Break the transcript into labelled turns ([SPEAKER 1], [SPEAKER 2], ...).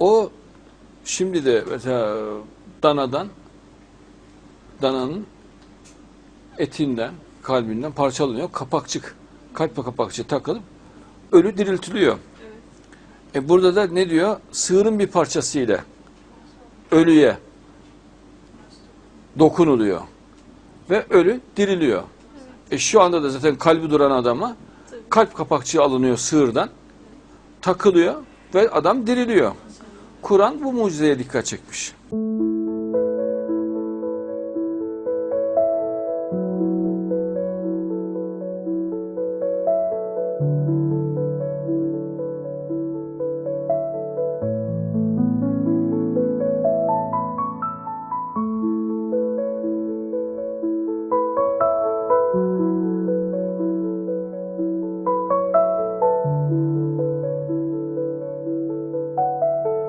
[SPEAKER 1] O şimdi de mesela danadan dananın etinden, kalbinden parçalanıyor. Kapakçık, kalp kapakçığı takılıp ölü diriltiliyor. E burada da ne diyor? Sığırın bir parçasıyla ölüye dokunuluyor. Ve ölü diriliyor. E şu anda da zaten kalbi duran adama kalp kapakçığı alınıyor sığırdan. Takılıyor ve adam diriliyor. Kur'an bu mucizeye dikkat çekmiş. Müzik